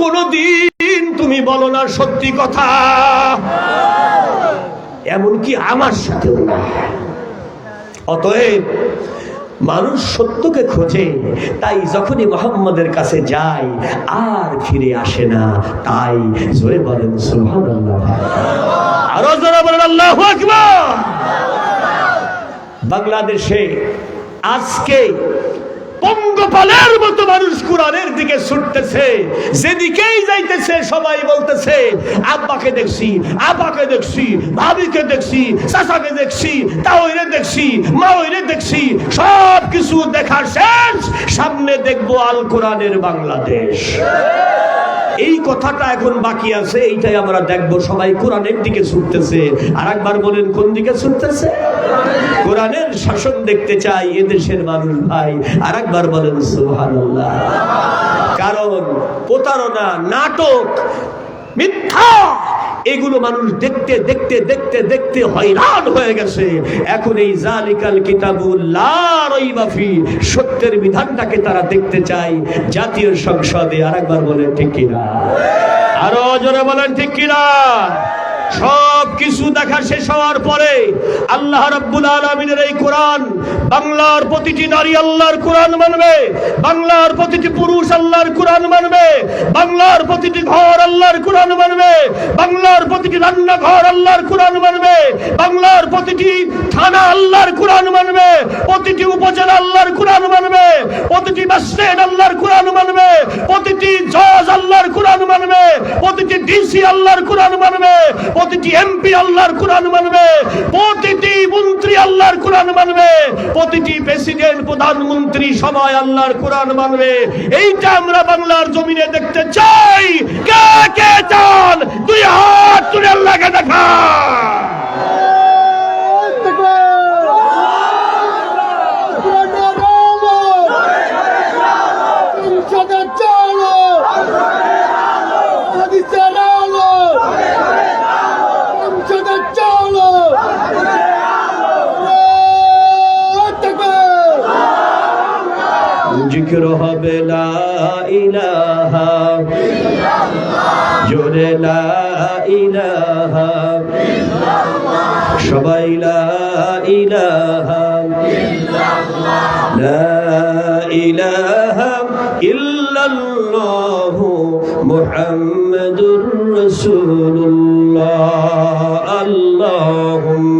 কোনদিন তুমি বলো না সত্যি কথা। এমনকি আমার সাথেও না। অতএব মানুষ সত্যকে খোঁজে, তাই যখনই মোহাম্মদের কাছে যায়, আর ফিরে আসে না, তাই জোরে বলেন আরও বাংলাদেশে আজকে পঙ্গপালের মতো মানুষ কোরআনের দিকে ছুটতেছে, যেদিকেই যাইতেছে সবাই বলতেছে, আব্বাকে দেখছি আব্বাকে দেখছি, ভাবিকে দেখছি, চাচাকে দেখছি তাওইরে দেখছি মাওইরে দেখছি সব কিছু দেখার শেষ, সামনে দেখব আল কোরআনের বাংলাদেশ। এই কথাটা এখন বাকি আছে, এইটাই আমরা দেখব। সবাই কোরআনের দিকে ছুটতেছে। আর একবার বলেন, কোন দিকে ছুটতেছে? কোরআনের শাসন দেখতে চাই এদেশের মানুষ ভাই। আর একবার বলেন, সুবহানাল্লাহ। কারণ প্রতারণা, নাটক, মিথ্যা এগুলো মানুষ দেখতে দেখতে দেখতে দেখতে হয়রান হয়ে গেছে। এখন এই জালিকাল কিতাবুল্লাফি সত্যের বিধানটাকে তারা দেখতে চায়। জাতীয় সংসদে আরেকবার বলেন ঠিক কিনা? আরও জোরে বলেন ঠিক কিনা? সব কিছু দেখা শেষ হওয়ার পরে আল্লাহ রাব্বুল আলামিনের এই কোরআন বাংলার প্রতিটি নারী আল্লাহর কোরআন মানবে, বাংলার প্রতিটি পুরুষ আল্লাহর কোরআন মানবে, বাংলার প্রতিটি ঘর আল্লাহর কোরআন মানবে, বাংলার প্রতিটি রান্নাঘর আল্লাহর কোরআন মানবে, বাংলার প্রতিটি থানা আল্লাহর কোরআন মানবে, প্রতিটি উপজেলা আল্লাহর কোরআন মানবে, প্রতিটি ম্যাজিস্ট্রেট আল্লাহর কোরআন মানবে প্রতিটি জজ আল্লাহর কোরআন মানবে, প্রতিটি ডিসি আল্লাহর কোরআন মানবে, প্রতিটি এমপি আল্লাহর কোরআন মানবে, প্রতিটি মন্ত্রী আল্লাহর কোরআন মানবে, প্রতিটি প্রেসিডেন্ট, প্রধানমন্ত্রী সবাই আল্লাহর কোরআন মানবে। এইটা আমরা বাংলার জমিনে দেখতে চাই। কে কে চান? দুই হাত তুলে আল্লাহকে দেখা ইলাহা জোরে লা ইলাহা সবাই মুহাম্মাদুর রাসূলুল্লাহ। আল্লাহুম্মা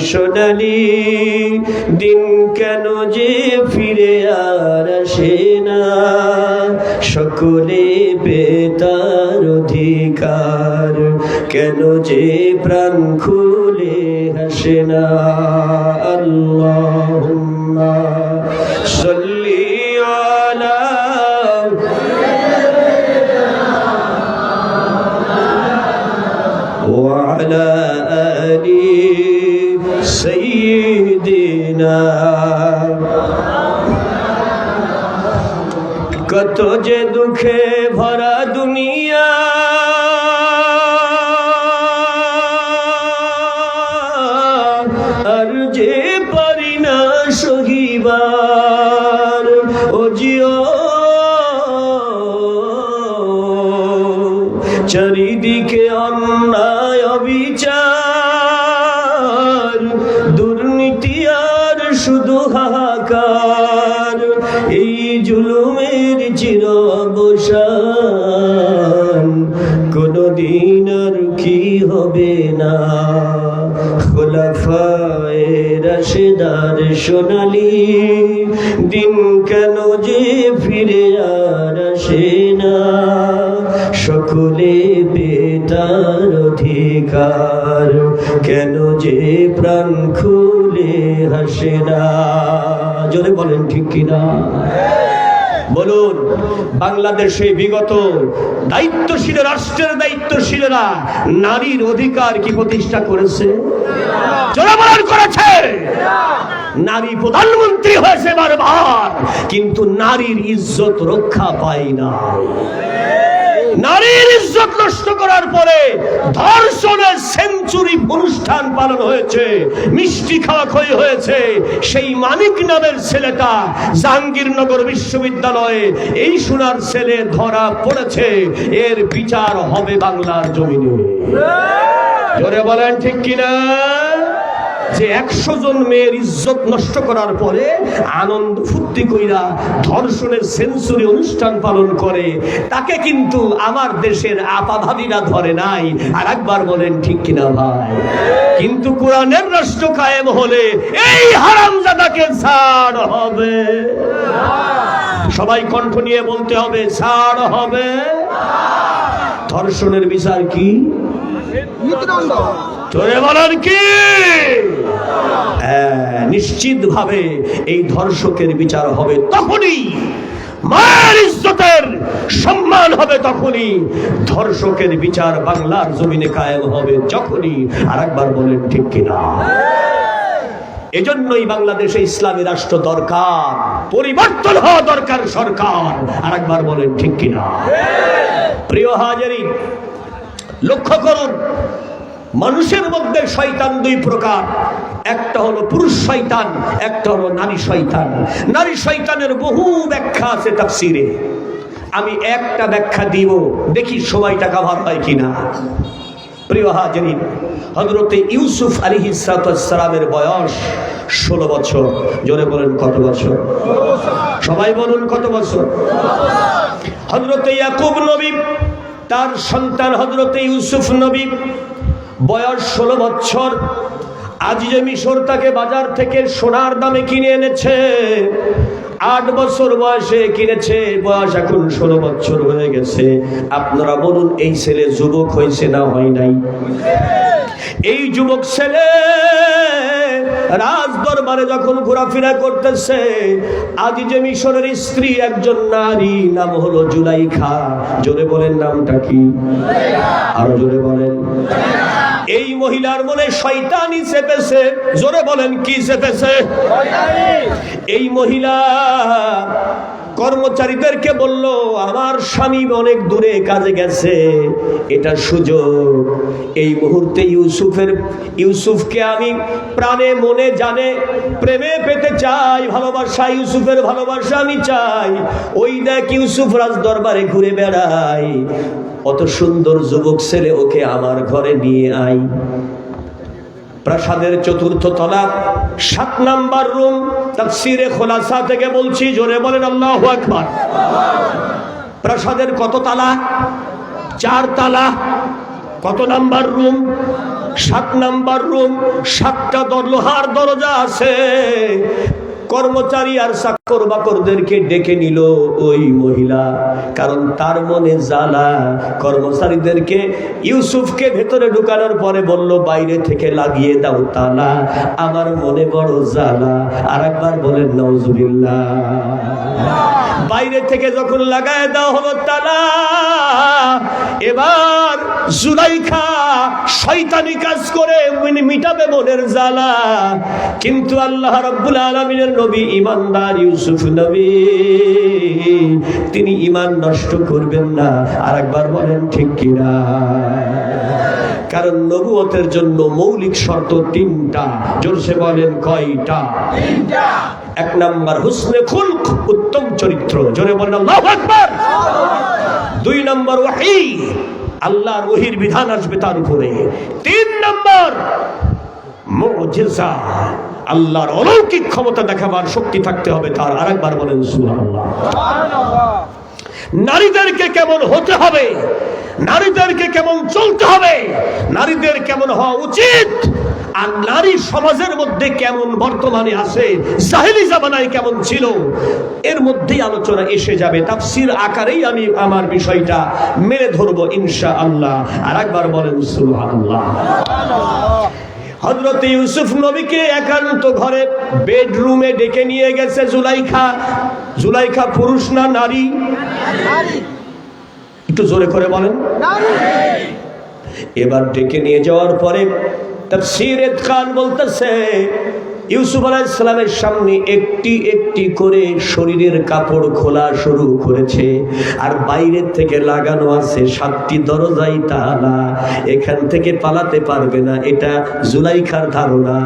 সোনালি, দিন কেন যে ফিরে আর আসে না? সকলে বেতার অধিকার, কেন যে প্রাণ খুলে হাসে না? কত যে দুঃখে ভরা দুনিয়া। আর যে পারি না সহিবার, ও জিও। চারিদিকে অন্যায় অবিচার। রাশেদার সোনালি, দিন কেন যে ফিরে আর আসে না? সকলে বেতার অধিকার, কেন যে প্রাণ খুলে হাসে না? যদি বলেন ঠিক কিনা? বলুন, বাংলাদেশে বিগত দায়িত্বশীল রাষ্ট্রের দায়িত্বশীলেরা নারীর অধিকার কি প্রতিষ্ঠা করেছে? জনবরণ করেছে। নারী প্রধানমন্ত্রী হয়েছে বারবার, কিন্তু নারীর ইজ্জত রক্ষা পায় না নারীর ইজ্জত নষ্ট করার পরে ধর্ষণের সেঞ্চুরি অনুষ্ঠান পালন হয়েছে, মিষ্টি খাওয়া খই হয়েছে। সেই মানিক নামের ছেলেটা জাহাঙ্গীরনগর বিশ্ববিদ্যালয়ে এই সোনার ছেলে ধরা পড়েছে। এর বিচার হবে বাংলার জমিনে। জোরে বলেন ঠিক কিনা? যে একশো জন মেয়ের ইজ্জত নষ্ট করার পরে আনন্দ ফুর্তি কইরা ধর্ষণের সেঞ্চুরি অনুষ্ঠান পালন করে, তাকে কিন্তু আমার দেশের আপাভাবিরা ধরে নাই। আর একবার বলেন, ঠিক কিনা ভাই? কিন্তু কোরআনের রাষ্ট্র কায়েম হলে এই হারামজাদাকে ছাড় হবে। সবাই কণ্ঠ নিয়ে বলতে হবে, ছাড় হবে। ধর্ষণের বিচার কি? চলে বলার কি? নিশ্চিত ভাবে এই ধর্ষকের বিচার হবে তখনই। মায়ের ইজ্জতের সম্মান হবে তখনই। ধর্ষকের বিচার বাংলার জমিনে কায়েম হবে যখনই। আর একবার বলেন ঠিক কিনা? এজন্যই বাংলাদেশে ইসলামী রাষ্ট্র দরকার, পরিবর্তন হওয়া দরকার সরকার। আর একবার বলেন ঠিক কিনা? প্রিয় হাজারি লক্ষ্য করুন মানুষের মধ্যে শয়তান দুই প্রকার। একটা হলো পুরুষ শয়তান, একটা হলো নারী শয়তান। নারী শয়তানের বহু ব্যাখ্যা আছে তাফসিরে। আমি একটা ব্যাখ্যা দিব, দেখি সময়টা কাভার হয় কিনা। প্রিয় হাজরিন হজরতে ইউসুফ আলী সালামের বয়স ষোলো বছর। জোরে বলেন কত বছর? সবাই বলুন কত বছর? হজরতে ইয়াকুব নবী, তার সন্তান হজরতে ইউসুফ নবী বয়স ষোলো বছর। আজ যে মিশর তাকে বাজার থেকে সোনার দামে কিনে এনেছে, আট বছর বয়সে কিনেছে, বয়স এখন ষোলো বছর হয়ে গেছে। আপনারা বলুন, এই ছেলে যুবক হয়েছে না হয় নাই? এই যুবক ছেলে রাজ দরবারে যখন ঘোরাফেরা করতেছে, আজ যে মিশরের স্ত্রী একজন নারী, নাম হলো জুলাইখা। জোরে বলেন নামটা কি? আরও জোরে বলেন। এই মহিলার মনে শয়তানি চেপেছে। জোরে বলেন কি চেপেছে? এই মহিলা কর্মচারীদেরকে বলল, আমার স্বামী অনেক দূরে কাজে গেছে। এটা সুযোগ। এই মুহূর্তে ইউসুফের, ইউসুফকে আমি প্রাণে, মনে, জানে, প্রেমে পেতে চাই, ভালোবাসা, ইউসুফের ভালোবাসা আমি চাই। ওই দেখ ইউসুফ রাজ দরবারে ঘুরে বেড়াই অত সুন্দর যুবক ছেলে ওকে আমার ঘরে নিয়ে আই প্রাসাদের চতুর্থ তলা সাত নাম্বার রুম তার সিরে খোলাসা থেকে বলছি, জোরে বলেন আল্লাহ আকবার। প্রাসাদের কত তালা? চার তালা। কত নাম্বার রুম? সাত নাম্বার রুম। সাতটা লোহার দরজা আছে। কর্মচারী আর চাকর বাকরদেরকে ডেকে নিল ওই মহিলা। কারণ তার মনে জ্বালা। কর্মচারীদেরকে ইউসুফকে ভেতরে ঢুকানোর পরে বলল, বাইরে থেকে লাগিয়ে দাও তালা। আমার মনে বড় জ্বালা। আর একবার বলেন নজুবিল্লা বাইরে থেকে যখন লাগায় দেওয়া হলো তালা, এবার জুলাইখা শয়তানি কাজ করে মিটাবে মনের জ্বালা। কিন্তু আল্লাহ রাব্বুল আলামিনের নবী ইমানদার ইউসুফ নবী, তিনি ইমান নষ্ট করবেন না। আর একবার বলেন, ঠিক কিনা? কারণ নবুয়তের জন্য মৌলিক শর্ত তিনটা। জোরসে বলেন কয়টা? এক নাম্বার হুসনে খুলক উত্তম চরিত্র। জোরে বলেন আল্লাহু আকবার। দুই নম্বর ওয়াহি। আল্লাহর ওহির বিধান আসবে তার উপরে। তিন নম্বর মুজিজা। আল্লাহর অলৌকিক ক্ষমতা দেখাবার শক্তি থাকতে হবে তার। আরেকবার বলেন সুবহানাল্লাহ। সুবহানাল্লাহ। নারীদেরকে কেমন হতে হবে? নারীদেরকে কেমন চলতে হবে? নারীদের কেমন হওয়া উচিত? আর নারী সমাজের মধ্যে কেমন বর্তমানে আছে? জাহেলি জামানায় কেমন ছিল? এর মধ্যেই আলোচনা এসে যাবে। তাফসির আকারেই আমি আমার বিষয়টা মেরে ধরবো ইনশা আল্লাহ আর একবার বলেন, সুবহানাল্লাহ। হজরত ইউসুফ নবীকে একান্ত ঘরে বেডরুমে ডেকে নিয়ে গেছে জুলাইখা। জুলাইখা পুরুষ না নারী? একটু জোরে করে বলেন। এবার ডেকে নিয়ে যাওয়ার পরে তার সিরেত খান বলতেছে ইউসুফ আলাইসালামের সামনে একটি একটি করে শরীরের কাপড় খোলা শুরু করেছে আর বাইরের থেকে লাগানো আছে সাতটি দরজাই তালা। এখান থেকে পালাতে পারবে না এটা জুলাইখার ধারণা।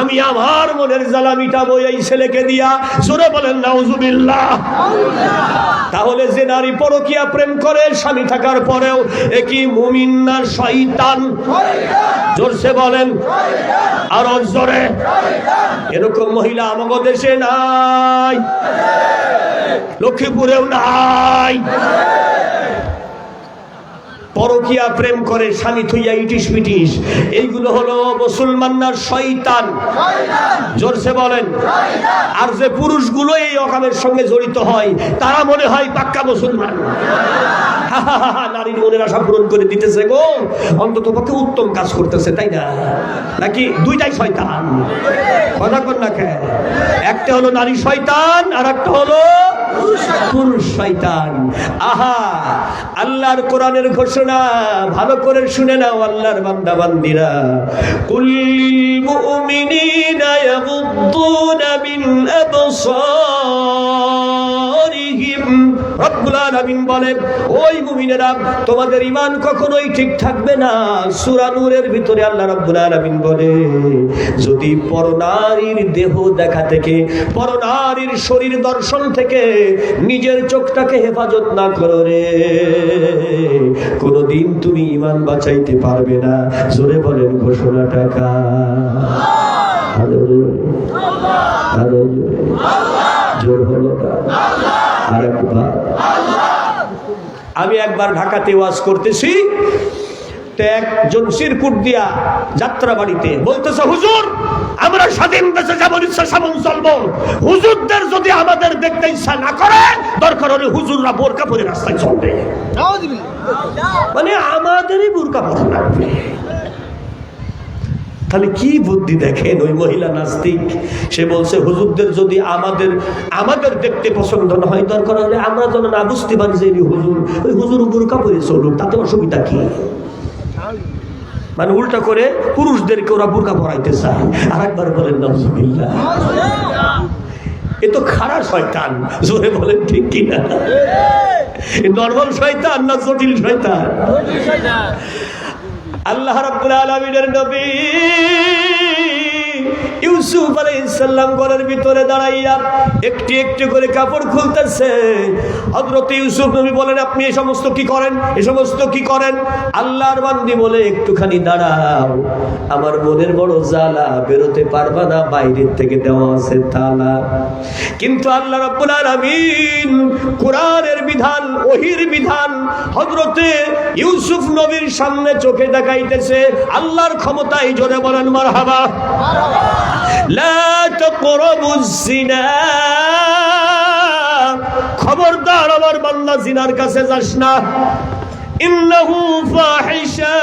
আমি আমার মনের জ্বালা মিটাবো এই ছেলেকে দিয়া। জোরে বলেন নাউজুবিল্লাহ। তাহলে যে নারী পরকিয়া প্রেম করে স্বামী থাকার পরেও একই মুমিন না শয়তান। জোরসে বলেন আর জোরে। এরকম মহিলা আমাদের দেশে নাই। লক্ষ্মীপুরেও নাই। পরকিয়া প্রেম করে স্বামী থুইয়া ইটিস পিটিস এইগুলো হলো মুসলমানরা শয়তান। জোরসে বলেন। আর যে পুরুষগুলো এই অকামের সঙ্গে জড়িত হয়, তারা মনে হয় পাক্কা মুসলমান। নারীর মনের আশা পূরণ করে দিতেছে গো। অন্তত পক্ষে উত্তম কাজ করতেছে, তাই না? নাকি দুইটাই শয়তান? কথা কর না কেন? একটা হলো নারী শয়তান, আর একটা হলো পুরুষ শয়তান। আহা, আল্লাহর কোরআনের ঘোষণা ভালো করে শুনে নাও আল্লাহর বান্দা বান্দিরা কুল্লিল মুমিনিনা ইয়াগুদ্দুনা মিন আবসারিহিম। রব্বুল আলামিন বলেন, ওই মুমিনেরা, তোমাদের ঈমান কখনোই ঠিক থাকবে না। সূরা নূরের ভিতরে আল্লাহ রাব্বুল আলামিন বলে, যদি পরনারীর দেহ দেখা থেকে, পরনারীর শরীর দর্শন থেকে নিজের চোখটাকে হেফাজত না করো রে, কোনদিন তুমি ঈমান বাঁচাইতে পারবে না। জোরে বলেন ঘোষণা টাকা জোরে হলো না আমি একবার ঢাকাতে ওয়াজ করতেছি তো একজন সিরকুট দিয়া যাত্রা বাড়িতে বলতেছে হুজুর আমরা স্বাধীন দেশে যেমন ইচ্ছা সেমন চলবো। হুজুরদের যদি আমাদের দেখতে ইচ্ছা না করে দরকার হলে হুজুররা বোরকা পরে রাস্তায় চলবে। মানে আমাদেরই বোরকা পরা লাগবে তাহলে কি বুদ্ধি দেখেন? ওই মহিলা নাস্তিক। সে বলছে, হুজুরদের যদি আমাদের আমাদের দেখতে পছন্দ না হয়, দরকার হলে আমরা যেন না বুঝতে পারি যে হুজুর। ওই হুজুর বুরকা পরে চলুক, তাতে অসুবিধা কি? মানে উল্টা করে পুরুষদেরকে ওরা বুরকা পরাইতে চায়। আর একবার বলেন নজবিল্লা এ তো খারাপ শয়তান। জোরে বলেন, ঠিক কিনা? নর্মাল শয়তান না জটিল শয়তান? আল্লাহ রাব্বুল আলামিনের নবী। ইউসুফ আলাইহিস সালাম ঘরের ভিতরে দাঁড়াইয়া একটি একটি করে কাপড় খুলতেছে। হযরত ইউসুফ নবী বলেন, আপনি এই সমস্ত কি করেন? এই সমস্ত কি করেন? আল্লাহর বান্দি বলে, একটুখানি দাঁড়াও। আমার মনের বড় জ্বালা বেরোতে পারবা না, বাইরের থেকে দেওয়া আছে তালা। কিন্তু আল্লাহ রাব্বুল আলামিন কোরআনের বিধান, ওহির বিধান হযরতে ইউসুফ নবীর সামনে চোখে দেখাইতেছে। আল্লাহর ক্ষমতাই জোরে বলেন, মারহাবা। লা তাকরাবুজ জিনা খবরদার আমার বান্দা জিনার কাছে যাস না। ইন্নাহু ফাহিশা।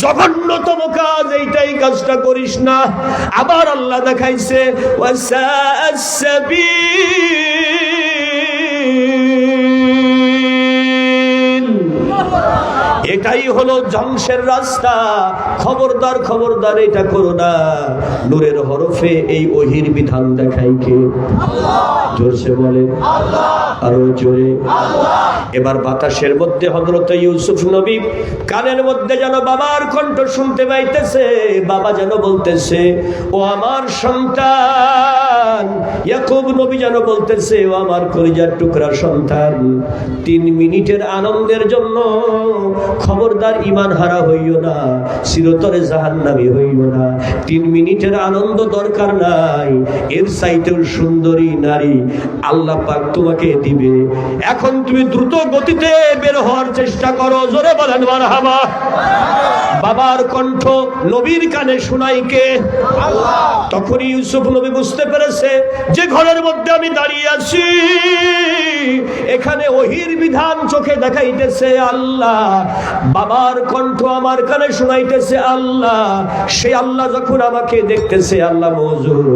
জঘন্যতম কাজ এইটাই কাজটা করিস না। আবার আল্লাহ দেখাইছে ওয়াসাসাবিল এটাই হলো ধ্বংসের রাস্তা। খবরদার খবরদার, এটা করো না। নূরের হরফে এই ওহির বিধান দেখাই কে? জোরসে বলে আরও জোরে। এবার বাতাসের মধ্যে হজরত ইউসুফ নবী কানের মধ্যে যেন বাবার কণ্ঠ শুনতে পাইতেছে, বাবা যেন বলতেছে, ও আমার সন্তান ইয়াকুব নবী যেন বলতেছে ও আমার কলিজার টুকরা সন্তান তিন মিনিটের আনন্দের জন্য খবরদার ইমান হারা হইও না চিরতরে জাহান্নামী হইও না। তিন মিনিটের আনন্দ দরকার নাই এর সাইটেও সুন্দরী নারী আল্লাহ পাক তোমাকে দিবে। এখন তুমি দ্রুত গতিতে বের হওয়ার চেষ্টা করো জোরে বলেন মারহাবা। বাবার কণ্ঠ নবীর কানে শোনাই কে তখনই ইউসুফ নবী বুঝতে পেরেছে যে ঘরের মধ্যে আমি দাঁড়িয়ে আছি। এখানে ওহির বিধান চোখে দেখাইতেছে আল্লাহ। বাবার কণ্ঠ আমার কানে শোনাইতেছে আল্লাহ। সে আল্লাহ যখন আমাকে দেখতেছে, আল্লাহ মজুর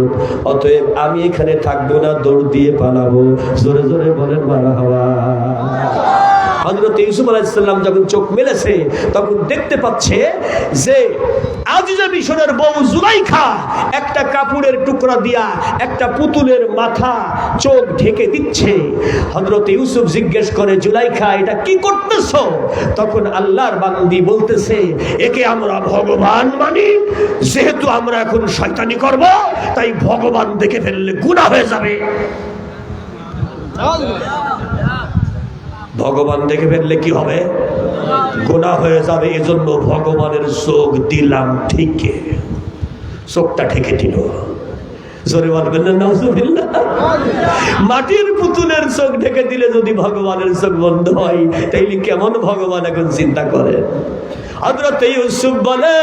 অতএব আমি এখানে থাকব না, দৌড় দিয়ে পালাবো। জোরে জোরে বলেন, মারা হওয়া। হজরত ইউসুফ আলাইসাল্লাম যখন চোখ মেলেছে, তখন দেখতে পাচ্ছে যে আজিজা মিশরের বউ জুলাইখা একটা কাপড়ের টুকরা দিয়া একটা পুতুলের মাথা চোখ ঢেকে দিচ্ছে। হজরত ইউসুফ জিজ্ঞেস করে, জুলাইখা, এটা কি করতেছো? তখন আল্লাহর বান্দি বলতেছে, একে আমরা ভগবান মানি। যেহেতু আমরা এখন শয়তানি করব, তাই ভগবান দেখে ফেললে গুণা হয়ে যাবে। ভগবান দেখে ফেললে কি হবে? গোনা হয়ে যাবে, এজন্য ভগবানের চোখ দিলাম ঠিকে চোখটা ঠেকে দিল। মাটির পুতুলের চোখ ঢেকে দিলে যদি ভগবানের চোখ বন্ধ হয়, তাইলে কেমন ভগবান এখন চিন্তা করে? হজরত ইউসুফ বলে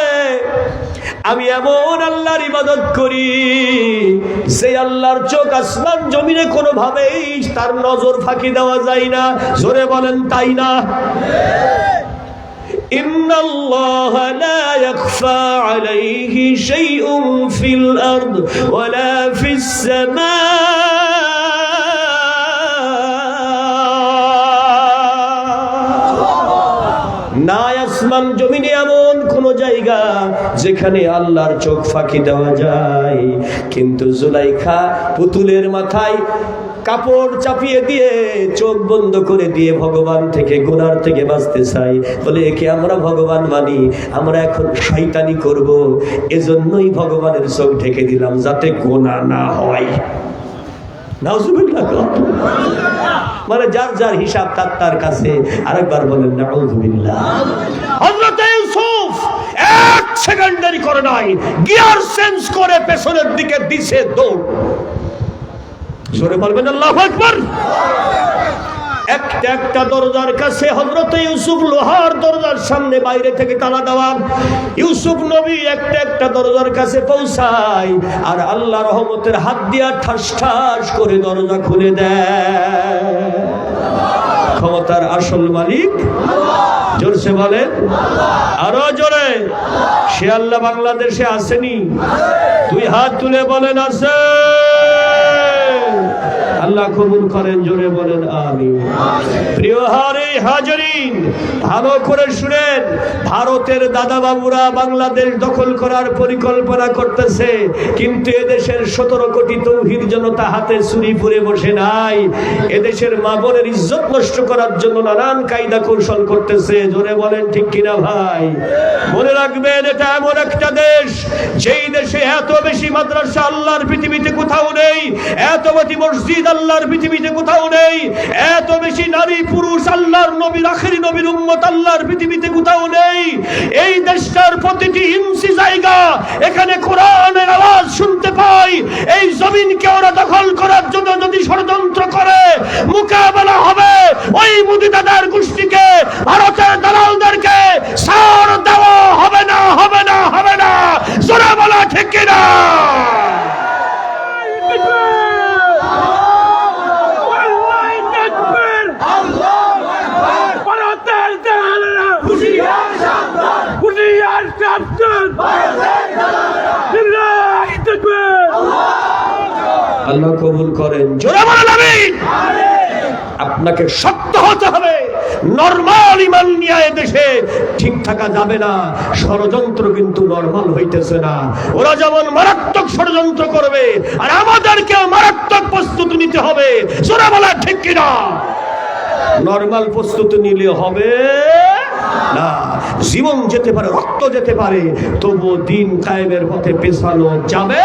আমি এমন আল্লাহর ইবাদত করি সেই আল্লাহর চোখ আসমান জমিনে কোনোভাবেই তার নজর ফাঁকি দেওয়া যায় না জোরে বলেন তাই না إن الله لا يخفى عليه شيء في الأرض ولا في السماء নাই আসমান জমিনে এমন কোন জায়গা যেখানে আল্লাহর চোখ ফাঁকি দেওয়া যায়। কিন্তু জুলাইখা পুতুলের মাথায় কাপড় চাপিয়ে দিয়ে, চোখ বন্ধ করে দিয়ে ভগবান থেকে, গোনার থেকে বাঁচতে চাই বলে, একে আমরা ভগবান মানি, আমরা এখন শয়তানি করব। এজন্যই ভগবানের চোখ ঢেকে দিলাম, যাতে গোনা না হয়। মানে যার যার হিসাব তার তার কাছে, আরেকবার বলেন না সেকেন্ডারি করে নাই। গিয়ার চেঞ্জ করে পেছনের দিকে দিছে দৌড়। জোরে বলবেন, আল্লাহু আকবার। একটা একটা দরজার কাছে হজরত ইউসুফ লোহার দরজার সামনে বাইরে থেকে তালা দেওয়া। ইউসুফ নবী একটা একটা দরজার কাছে পৌঁছায় আর আল্লাহ রহমতের হাত দিয়া ঠাস ঠাস করে দরজা খুলে দেয়। ক্ষমতার আসল মালিক জোরসে বলেন? আরও জোরে। সে আল্লাহ বাংলাদেশে আসেনি। তুই হাত তুলে বলেন আছে আল্লাহ কবুল করেন জোরে বলেন আমি প্রিয় হারে হাজরিন ভালো করে শুনেন ভারতের দাদা বাবুরা বাংলাদেশ দখল করার পরিকল্পনা করতেছে কিন্তু এদেশের সতেরো কোটি তৌহিদ জনতা হাতে ছুরি পুরে বসে নাই। এদেশের মা বোনের ইজ্জত নষ্ট করার জন্য নানান কায়দা কৌশল করতেছে জোরে বলেন ঠিক কিনা ভাই? মনে রাখবেন এটা এমন একটা দেশ যেই দেশে এত বেশি মাদ্রাসা আল্লাহর পৃথিবীতে কোথাও নেই এত মসজিদ আল্লাহর পৃথিবীতে কোথাও নেই। এত বেশি নারী, পুরুষ, আল্লাহর নবীর আখেরি নবীর উম্মত আল্লাহর পৃথিবীতে কোথাও নেই। এই দেশটার প্রতিটি ইঞ্চি জায়গা এখানে কোরআনের আওয়াজ শুনতে পাই। এই জমিনকে ওরা দখল করার জন্য যদি ষড়যন্ত্র করে, মোকাবেলা হবে। ওই মুদি দাদার গোষ্ঠীকে, ভারতের দালালদেরকে সার দেওয়া হবে না হবে না হবে না জোরে বলা ঠিক কিনা আল্লাহ কবুল করেন। জোরে আপনাকে শক্ত হতে হবে। নর্মাল ইমান নিয়ে দেশে ঠিক থাকা যাবে না। ষড়যন্ত্র কিন্তু নর্মাল হইতেছে না। ওরা যেমন মারাত্মক ষড়যন্ত্র করবে আর আমাদেরকে মারাত্মক প্রস্তুতি নিতে হবে। জোরে বলা ঠিক কিনা? নর্মাল প্রস্তুতি নিলে হবে না। জীবন যেতে পারে রক্ত যেতে পারে তবু দিন কায়েমের পথে পেছানো যাবে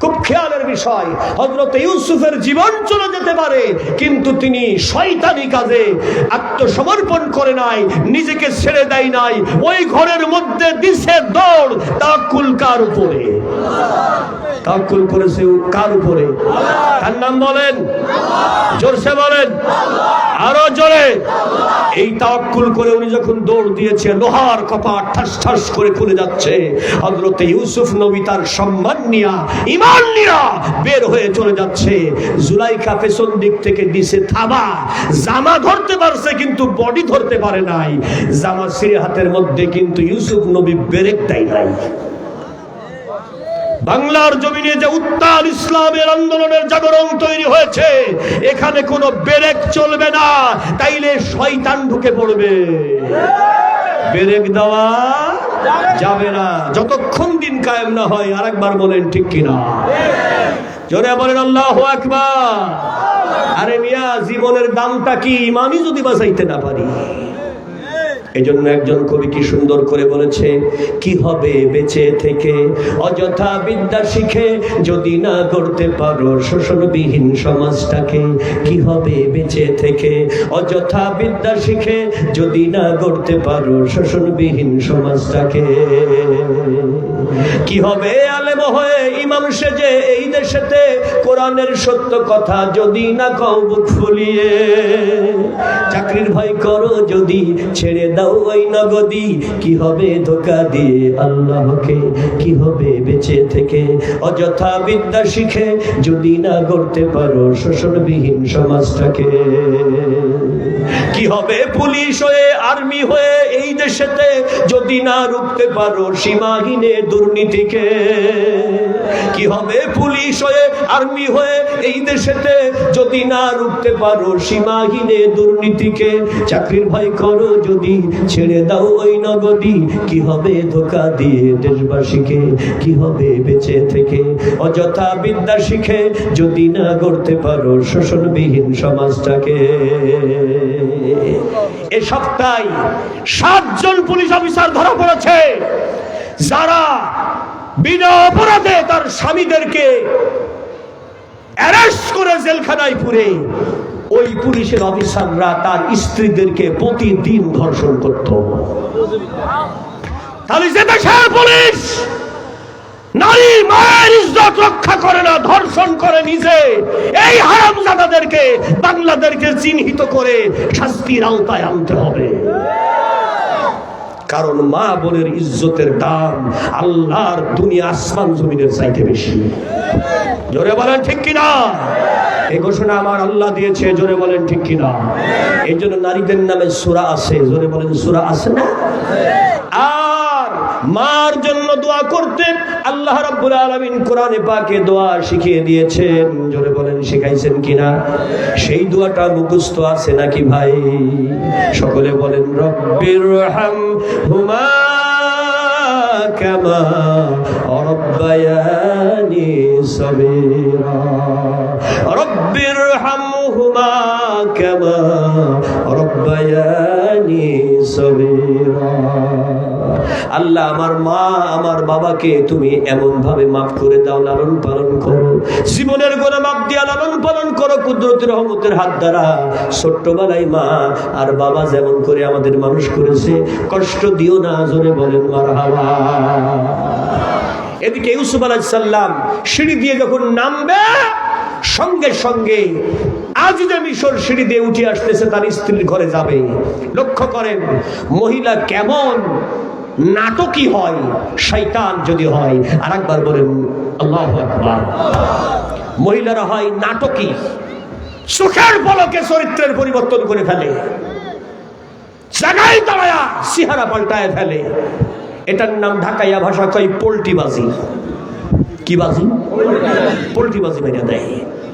খুব খেয়ালের বিষয়। হজরত ইউসুফের জীবন চলে যেতে পারে, কিন্তু তিনি শয়তানি কাজে আত্মসমর্পণ করে নাই, নিজেকে ছেড়ে দেয় নাই। ওই ঘরের মধ্যে দিছে দৌড়, তাকুল কার উপরে? তাকুল করেছে কার উপরে? তার নাম বলেন, জোরসে বলেন, আরও জোরে। এই তাওয়াক্কুল করে উনি যখন দৌড় দিয়েছে, লোহার কপাট ঠাস ঠাস করে খুলে যাচ্ছে। হযরতে ইউসুফ নবী তার সম্মান নিয়া ইমান নিয়া বের হয়ে চলে যাচ্ছে। জুলাইখা পেছন দিক থেকে দিছে থাবা জামা ধরতে পারছে কিন্তু বডি ধরতে পারে নাই। জামা সিরে হাতের মধ্যে কিন্তু ইউসুফ নবী ব্রেক দেয় নাই। বাংলার জমিনে যে উত্তাল ইসলামের আন্দোলনের জাগরণ তৈরি হয়েছে, এখানে কোনো বেরেক চলবে না। তাইলে শয়তান ঢুকে পড়বে। বেরেক দেওয়া যাবে না। যতক্ষণ দিন কায়েম না হয়, আরেকবার বলেন ঠিক কিনা? জোরে বলেন আল্লাহ আকবার। আরে মিয়া জীবনের দামটা কি? ইমানই যদি বাঁচাইতে না পারি। এই জন্য একজন কবি কি সুন্দর করে বলেছে, কি হবে বেঁচে থেকে? অযথা বিদ্যা শিখে যদি না করতে পারো শোষণবিহীন সমাজটাকে, কি হবে বেঁচে থেকে? অযথা বিদ্যা শিখে যদি না করতে পারো শোষণবিহীন সমাজটাকে, কি হবে আলেম হয়ে ইমাম সেজে এই দেশেতে কোরআনের সত্য কথা যদি না বুক ফুলিয়ে? চাকরির ভয় করো যদি, ছেড়ে দাও ওই নগদি। কি হবে ধোকা দিয়ে আল্লাহকে? কি হবে বেঁচে থেকে? অযথা বিদ্যা শিখে যদি না করতে পারো শোষণবিহীন সমাজটাকে। কি হবে পুলিশ হয়ে, আর্মি হয়ে দেশেতে যদি না রুখতে পারো, সীমাহীনে দুর্নীতিকে, কি হবে? পুলিশ হয়ে, আর্মি হয়ে এই দেশেতে যদি না রুখতে পারো, সীমাহীনে দুর্নীতিকে, চাকরির ভয় করো যদি, ছেড়ে দাও ওই নগদি। কি হবে ধোকা দিয়ে দেশবাসীকে? কি হবে বেঁচে থেকে? অযথা বিদ্যা শিখে যদি না করতে পারো, শোষণবিহীন সমাজটাকে। এ সপ্তাহে সাতজন পুলিশ অফিসার ধরা পড়েছে। যারা বিনা অপরাধে তার স্বামীদেরকে অ্যারেস্ট করে জেলখানায় পুরে, ওই পুলিশের অফিসাররা তার স্ত্রীদেরকে প্রতিদিন ধর্ষণ করত। তাহলে যে দেশের পুলিশ নারী মায়ের ইজ্জত রক্ষা করে না, ধর্ষণ করে নিজে। এই হারামজাদাদেরকে, বাংলাদেশকে চিহ্নিত করে শাস্তির আওতায় আনতে হবে। কারণ মা বোনের ইজ্জতের দাম আল্লাহর দুনিয়া আসমান জমিনের চাইতে বেশি। জোরে বলেন ঠিক কিনা? এই ঘোষণা আমার আল্লাহ দিয়েছে, জোরে বলেন ঠিক কিনা? এই জন্য নারীদের নামে সুরা আছে। জোরে বলেন সুরা আছে না? আর মার জন্য দোয়া করতে আল্লাহ রাব্বুল আলামিন কোরআনে পাকে দোয়া শিখিয়ে দিয়েছেন। জোরে বলেন, শিখাইছেন কিনা? সেই দোয়াটা মুখস্থ আছে নাকি ভাই? সকলে বলেন, রব্বির হাম হুমা কামা রব্বায়ানি সগীরা রব্বির হামহুমা কামা রব্বায়ানি সগীরা আল্লাহ আমার মা, আমার বাবাকে তুমি এমন ভাবে মাফ করে দাও, লালন পালন করো। জীবনের গোনা মাপ দিয়া লালন পালন করো কুদরতের রহমতের হাত দ্বারা। ছোট্টবেলায় মা আর বাবা যেমন করে আমাদের মানুষ করেছে, কষ্ট দিও না, জোরে বলেন মার এদিকে ইউসুফ আলাইসাল্লাম সিঁড়ি দিয়ে যখন নামবে, সঙ্গে সঙ্গে আজ যে মিশর সিঁড়ি দিয়ে উঠে আসতেছে, তার স্ত্রীর ঘরে যাবে। লক্ষ্য করেন, মহিলা কেমন নাটকই হয় শৈতান যদি হয় আর একবার বলেন, আল্লাহ মহিলারা হয় নাটকই। চোখের পলকে চরিত্রের পরিবর্তন করে ফেলে। জায়গায় দাঁড়ায়া সিহারা পাল্টায় ফেলে। এটার নাম ঢাকাইয়া ভাষা কয় পোল্টি বাজি কি বাজি? পোল্টি বাজি মেরে দেয়।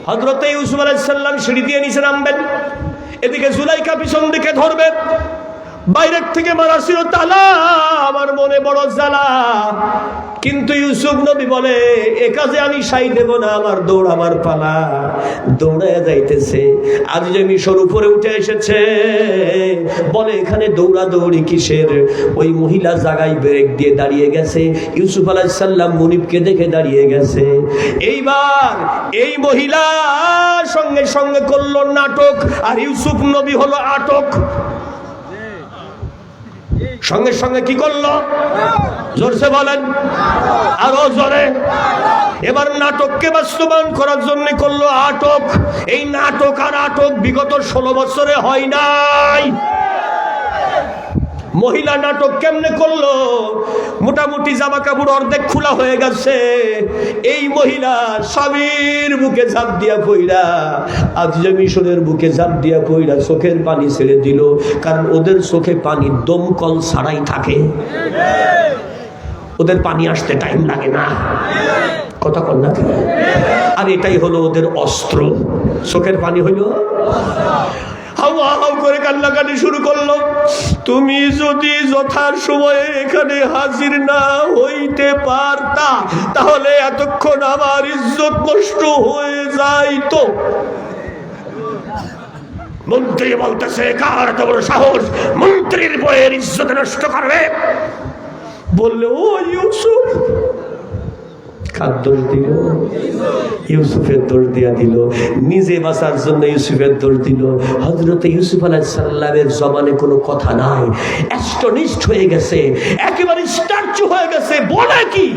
হজরত ইউসুফ আলাইসাল্লাম সিঁড়ি দিয়ে নিচে নামবেন। এদিকে জুলাইকা পিছন দিকে ধরবে। বাইরের থেকে মারা ছিল তালা। আমার মনে বড় জ্বালা। কিন্তু ইউসুফ নবী বলে, এ কাজে আমি সাই দেব না, আমার দৌড় আমার পালা। দৌড়ায় যাইতেছে। আজ যে মিশর উপরে উঠে এসেছে, বলে, এখানে দৌড়া দৌড়ি কিসের? ওই মহিলা জাগায় ব্রেক দিয়ে দাঁড়িয়ে গেছে। ইউসুফ আলাইসাল্লাম মুনিবকে দেখে দাঁড়িয়ে গেছে। এইবার এই মহিলা সঙ্গে সঙ্গে করল নাটক, আর ইউসুফ নবী হলো আটক। সঙ্গে সঙ্গে কি করল? জোরসে বলেন, আরও জোরে। এবার নাটককে বাস্তবায়ন করার জন্য করল আটক। এই নাটক আর আটক বিগত ষোলো বছরে হয় নাই। মহিলা নাটক কেমনে করল? মোটামুটি জামা কাপড় অর্ধেক খোলা হয়ে গেছে। এই মহিলা স্বামীর বুকে ঝাঁপ দিয়া পইরা আজ যে মিশনের বুকে ঝাঁপ দিয়া পইরা চোখের পানি ছেড়ে দিল, কারণ ওদের চোখে পানি দমকল ছাড়াই থাকে। ওদের পানি আসতে টাইম লাগে না। কথা কর না আর এটাই হলো ওদের অস্ত্র। চোখের পানি হইল? হাওয়া হাও করে কান্নাকাটি শুরু করল। তুমি যদি যথার সময়ে এখানে হাজির না হইতে পারতা, তাহলে এতক্ষণ আমার ইজ্জত নষ্ট হয়ে যাইতো। মন্ত্রী বলতেছে, কার এত বড় সাহস? মন্ত্রীর বইয়ের ইজ্জত নষ্ট করবে? বললে, ও ইউসুফ কার দোষ দিল, ইউসুফের দোষ দিয়া দিল, নিজে বাঁচার জন্য ইউসুফের দোষ দিল। হজরত ইউসুফ আলাহ সাল্লামের জমানে কোনো কথা নাই। অ্যাস্টনিস্ট হয়ে গেছে, একেবারে স্ট্যাচু হয়ে গেছে, বলে কি?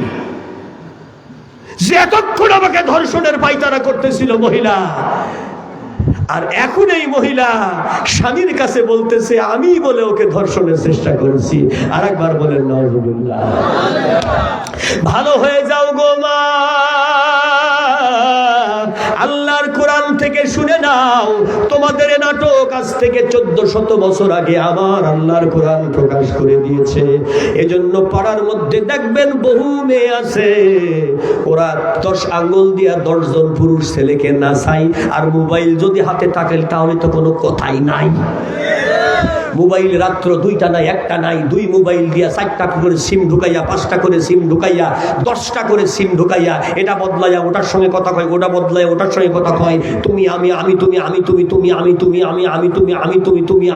যে এতক্ষণ আমাকে ধর্ষণের পাইতারা করতেছিল মহিলা আর এখন এই মহিলা স্বামীর কাছে বলতেছে, আমি বলে ওকে ধর্ষণের চেষ্টা করেছি। আর একবার বলেন ভালো হয়ে যাও গো মা। শুনে নাও, তোমাদের নাটক আজ থেকে চোদ্দ শত বছর আগে আমার আল্লাহর কোরআন প্রকাশ করে দিয়েছে। এজন্য পাড়ার মধ্যে দেখবেন বহু মেয়ে আছে। ওরা দশ আঙ্গুল দিয়া দশজন পুরুষ ছেলেকে নাচাই আর মোবাইল যদি হাতে থাকেন তাহলে তো কোনো কথাই নাই। মোবাইল রাত্র দুইটা নাই, একটা নাই, দুই মোবাইল দিয়া চারটা করে সিম ঢুকাইয়া, পাঁচটা করে সিম ঢুকাইয়া, দশটা করে সিম ঢুকাইয়া, এটা বদলাইয়া ওটার সঙ্গে কথা কয়, ওটা বদলাইয়া ওটার সঙ্গে কথা কয়, তুমি, আমি আমি, তুমি আমি, তুমি তুমি, আমি তুমি, আমি আমি, তুমি আমি, তুমি তুমি